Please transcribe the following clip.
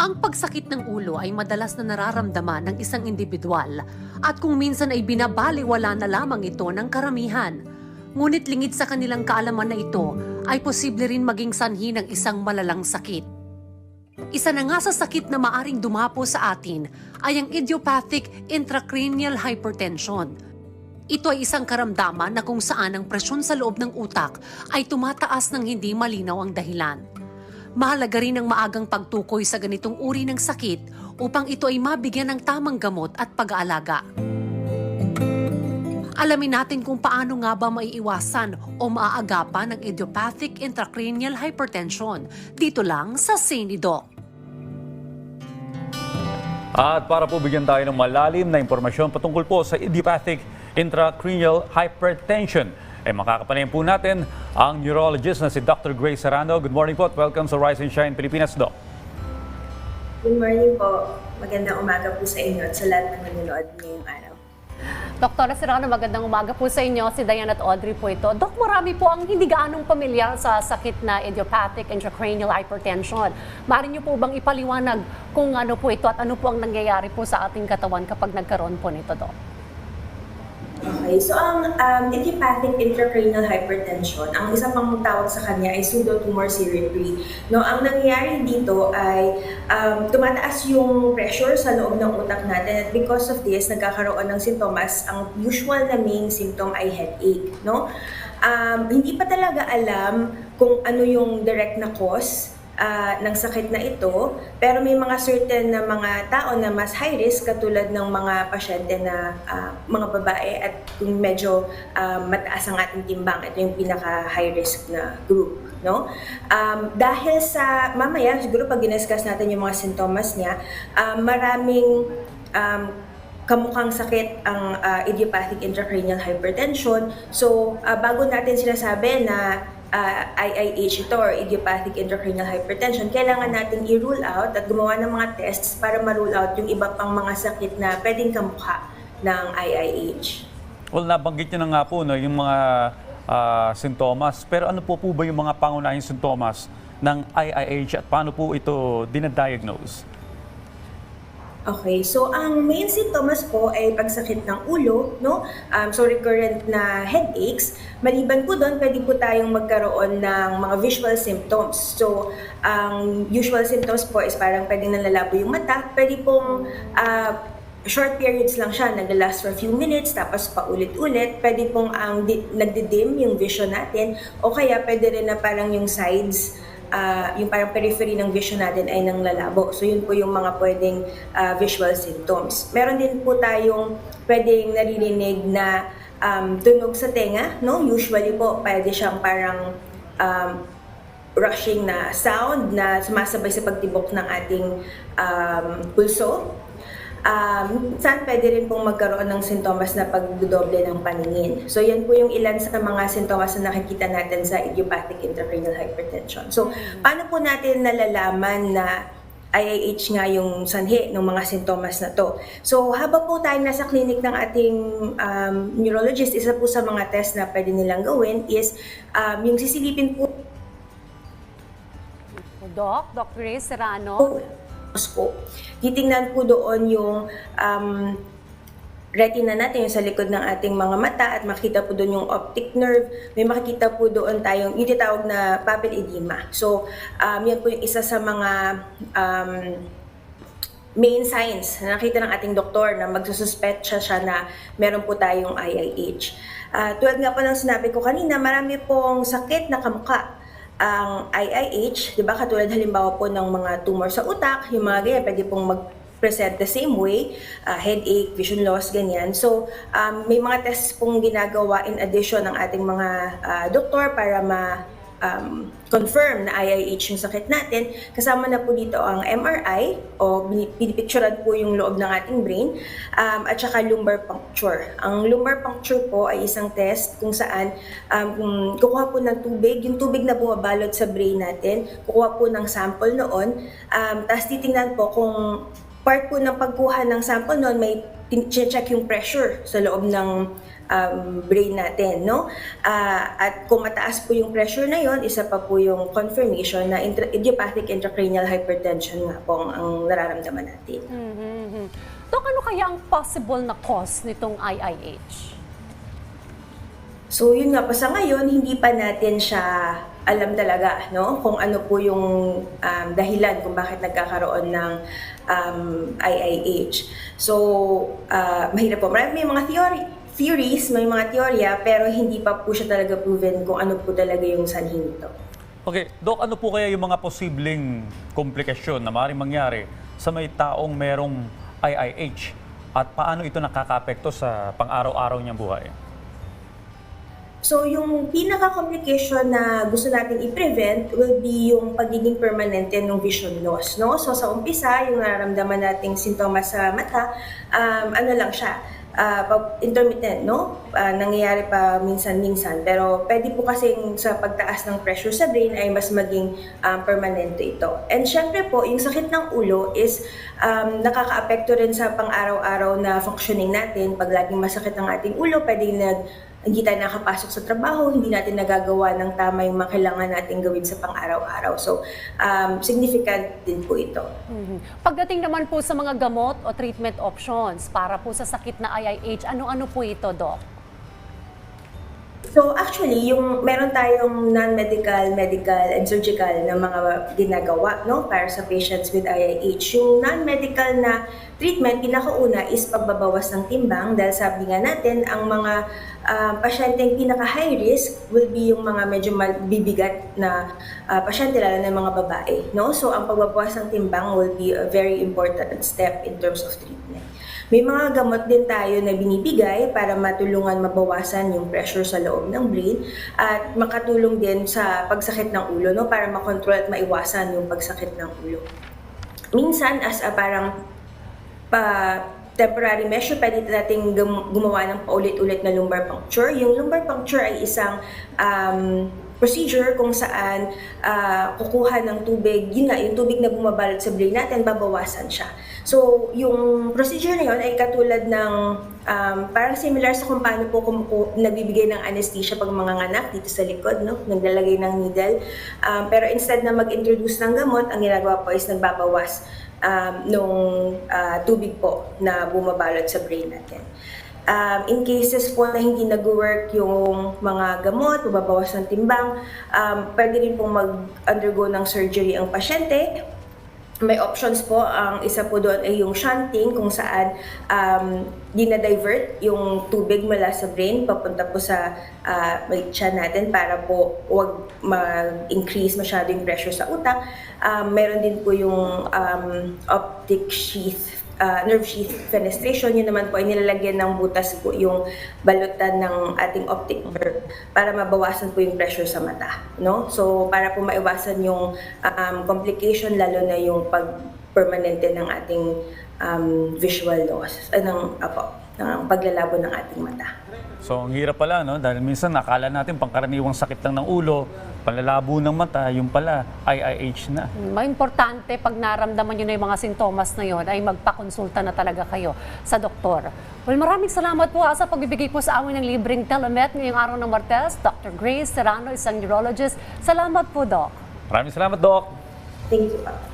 Ang pagsakit ng ulo ay madalas na nararamdaman ng isang individual at kung minsan ay binabaliwala na lamang ito ng karamihan. Ngunit lingid sa kanilang kaalaman na ito ay posible rin maging sanhi ng isang malalang sakit. Isa na nga sa sakit na maaring dumapo sa atin ay ang idiopathic intracranial hypertension. Ito ay isang karamdaman na kung saan ang presyon sa loob ng utak ay tumataas ng hindi malinaw ang dahilan. Mahalaga rin ang maagang pagtukoy sa ganitong uri ng sakit upang ito ay mabigyan ng tamang gamot at pag-aalaga. Alamin natin kung paano nga ba maiiwasan o maaagapan ang idiopathic intracranial hypertension dito lang sa Sinidoc. At para po bigyan tayo ng malalim na impormasyon patungkol po sa idiopathic intracranial hypertension, eh makakapanayin po natin ang neurologist na si Dr. Grace Serrano. Good morning po at welcome sa Rise and Shine Pilipinas, Doc. Good morning po. Magandang umaga po sa inyo at sa lahat ng nanonood ngayong araw. Doktora Serrano, magandang umaga po sa inyo. Si Diane at Audrey po ito. Dok, marami po ang hindi gaanong pamilyar sa sakit na idiopathic intracranial hypertension. Maaari niyo po bang ipaliwanag kung ano po ito at ano po ang nangyayari po sa ating katawan kapag nagkaroon po nito, Dok? Okay, so ang um, idiopathic intracranial hypertension, ang isa pang tawag sa kanya ay pseudotumor cerebri. No, ang nangyayari dito ay um, tumataas yung pressure sa loob ng utak natin at because of this, nagkakaroon ng sintomas. Ang usual na main symptom ay headache. No? Um, hindi pa talaga alam kung ano yung direct na cause ah, ng sakit na ito, pero may mga certain na mga tao na mas high risk katulad ng mga pasyente na ah, mga babae at kung medyo ah, mataas ang ating timbang, ito yung pinaka high risk na group, no? Um, dahil sa mamaya siguro pag diniscuss natin yung mga sintomas niya, ah, maraming um, kamukhang sakit ang ah, idiopathic intracranial hypertension. So, ah, bago natin sinasabi na ah, IIH ito or idiopathic intracranial hypertension, kailangan natin i-rule out at gumawa ng mga tests para ma-rule out yung iba pang mga sakit na pwedeng kamukha ng IIH. Well, nabanggit niyo na nga po no, yung mga ah, sintomas. Pero ano po po ba yung mga pangunahing sintomas ng IIH at paano po ito dinadiagnose? Okay, so ang main symptoms po ay pagsakit ng ulo, no? Um, so recurrent na headaches. Maliban po doon, pwede po tayong magkaroon ng mga visual symptoms. So, ang usual symptoms po is parang pwedeng nalalabo yung mata, pwede pong ah, short periods lang siya, nag-last for a few minutes, tapos paulit-ulit. Pwede pong ang di- nagdidim yung vision natin, o kaya pwede rin na parang yung sides, ah, yung parang periphery ng vision natin ay nang lalabo. So yun po yung mga pwedeng ah, visual symptoms. Meron din po tayong pwedeng naririnig na um, tunog sa tenga, no? Usually po pwede siyang parang um, rushing na sound na sumasabay sa pagtibok ng ating um, pulso. Um, minsan pwede rin pong magkaroon ng sintomas na pagdodoble ng paningin. So yan po yung ilan sa mga sintomas na nakikita natin sa idiopathic intracranial hypertension. So paano po natin nalalaman na IIH nga yung sanhi ng mga sintomas na to. So habang po tayo nasa clinic ng ating um, neurologist, isa po sa mga test na pwede nilang gawin is um, yung sisilipin po Doc, Dr. Grace Serrano. Po. Titingnan po doon yung um, retina natin, yung sa likod ng ating mga mata at makita po doon yung optic nerve. May makikita po doon tayong yung tinatawag na papil edema. So, um, yan po yung isa sa mga um, main signs na nakita ng ating doktor na magsususpect siya, siya na meron po tayong IIH. Ah, tulad nga po ng sinabi ko kanina, marami pong sakit na kamukha ang IIH, di ba? Katulad halimbawa po ng mga tumor sa utak, yung mga ganyan, pwede pong mag-present the same way, ah, headache, vision loss, ganyan. So, um, may mga tests pong ginagawa in addition ng ating mga ah, doktor para ma um, confirm na IIH yung sakit natin. Kasama na po dito ang MRI o pinipicturean po yung loob ng ating brain um, at saka lumbar puncture. Ang lumbar puncture po ay isang test kung saan um, kukuha po ng tubig, yung tubig na bumabalot sa brain natin, kukuha po ng sample noon, um, tapos titingnan po kung part po ng pagkuha ng sample noon may check yung pressure sa loob ng um, brain natin, no? Ah, at kung mataas po yung pressure na yon, isa pa po yung confirmation na intra- idiopathic intracranial hypertension nga po ang, ang nararamdaman natin. Mhm. Dok, ano kaya ang possible na cause nitong IIH? So yun nga po sa ngayon hindi pa natin siya alam talaga no kung ano po yung um, dahilan kung bakit nagkakaroon ng um, IIH. So uh, mahirap po. Marami may mga theory theories, may mga teorya pero hindi pa po siya talaga proven kung ano po talaga yung sanhi nito. Okay, Doc, ano po kaya yung mga posibleng komplikasyon na maaaring mangyari sa may taong merong IIH at paano ito nakakapekto sa pang-araw-araw niyang buhay? So, yung pinaka-complication na gusto natin i-prevent will be yung pagiging permanente ng vision loss, no? So, sa umpisa, yung nararamdaman nating sintomas sa mata, um, ano lang siya, ah, pag- intermittent, no? Ah, nangyayari pa minsan-minsan. Pero pwede po kasing sa pagtaas ng pressure sa brain ay mas maging um, permanente ito. And syempre po, yung sakit ng ulo is um, nakaka-apekto rin sa pang-araw-araw na functioning natin. Pag laging masakit ang ating ulo, pwede nag hindi tayo nakapasok sa trabaho, hindi natin nagagawa ng tama yung mga kailangan natin gawin sa pang-araw-araw. So, um, significant din po ito. Mhm. Pagdating naman po sa mga gamot o treatment options para po sa sakit na IIH, ano-ano po ito, Doc? So actually, yung meron tayong non-medical, medical, and surgical na mga ginagawa no para sa patients with IIH. Yung non-medical na treatment, pinakauna is pagbabawas ng timbang dahil sabi nga natin, ang mga uh, pasyenteng pinaka-high risk will be yung mga medyo bibigat na uh, pasyente, lalo na yung mga babae. No? So ang pagbabawas ng timbang will be a very important step in terms of treatment. May mga gamot din tayo na binibigay para matulungan mabawasan yung pressure sa loob ng brain at makatulong din sa pagsakit ng ulo no para makontrol at maiwasan yung pagsakit ng ulo. Minsan as a parang pa temporary measure, pwede natin gum- gumawa ng paulit-ulit na lumbar puncture. Yung lumbar puncture ay isang um, procedure kung saan ah, kukuha ng tubig, yun nga, yung tubig na bumabalot sa brain natin, babawasan siya. So, yung procedure na yun ay katulad ng um, parang similar sa kung paano po kumuku- nagbibigay ng anesthesia pag mga nganak dito sa likod, no? naglalagay ng needle. Um, pero instead na mag-introduce ng gamot, ang ginagawa po is nagbabawas um, nung ah, tubig po na bumabalot sa brain natin. Um, in cases po na hindi nag-work yung mga gamot, mababawas ng timbang, um, pwede rin pong mag-undergo ng surgery ang pasyente. May options po, ang isa po doon ay yung shunting kung saan um, dinadivert yung tubig mula sa brain papunta po sa uh, tiyan natin para po wag ma-increase masyado yung pressure sa utak. Um, meron din po yung um, optic sheath uh, nerve sheath fenestration, yun naman po ay nilalagyan ng butas po yung balutan ng ating optic nerve para mabawasan po yung pressure sa mata. No? So, para po maiwasan yung um, complication, lalo na yung pag permanente ng ating um, visual loss, uh, ng, apo, ng paglalabo ng ating mata. So, ang hirap pala, no? Dahil minsan nakala natin pangkaraniwang sakit lang ng ulo, palalabo ng mata, yung pala, IIH na. May importante pag naramdaman nyo na yung mga sintomas na yon ay magpakonsulta na talaga kayo sa doktor. Well, maraming salamat po ah, sa pagbibigay po sa amin ng libreng telemet ngayong araw ng Martes. Dr. Grace Serrano, isang neurologist. Salamat po, Doc. Maraming salamat, Doc. Thank you.